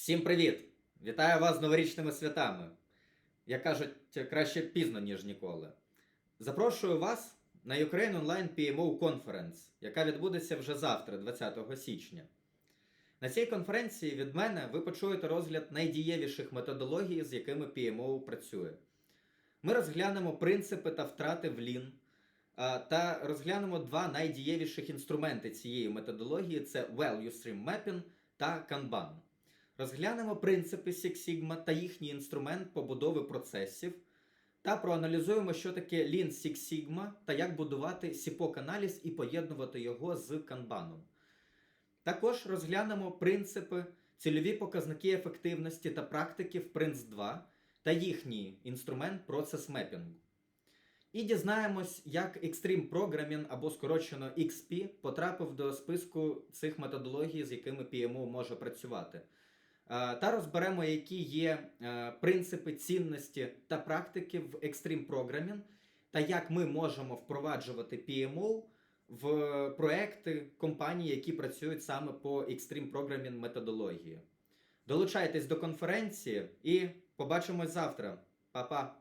Всім привіт! Вітаю вас з новорічними святами. Як кажуть, краще пізно, ніж ніколи. Запрошую вас на Ukraine Online PMO Conference, яка відбудеться вже завтра, 20 січня. На цій конференції від мене ви почуєте розгляд найдієвіших методологій, з якими PMO працює. Ми розглянемо принципи та втрати в а, та розглянемо два найдієвіших інструменти цієї методології: це Value Stream Mapping та Kanban. Розглянемо принципи Six Sigma та їхній інструмент побудови процесів, та проаналізуємо, що таке Lean Six Sigma та як будувати сіпок-аналіз і поєднувати його з канбаном. Також розглянемо принципи, цільові показники ефективності та практики в Prince 2 та їхній інструмент процес мепінгу. І дізнаємось, як Extreme Programming або скорочено XP потрапив до списку цих методологій, з якими PMO може працювати. Е, Та розберемо, які є е, принципи цінності та практики в Extreme Programming, та як ми можемо впроваджувати PMO в проекти компаній, які працюють саме по Extreme Programming методології. Долучайтесь до конференції і побачимось завтра. Па-па!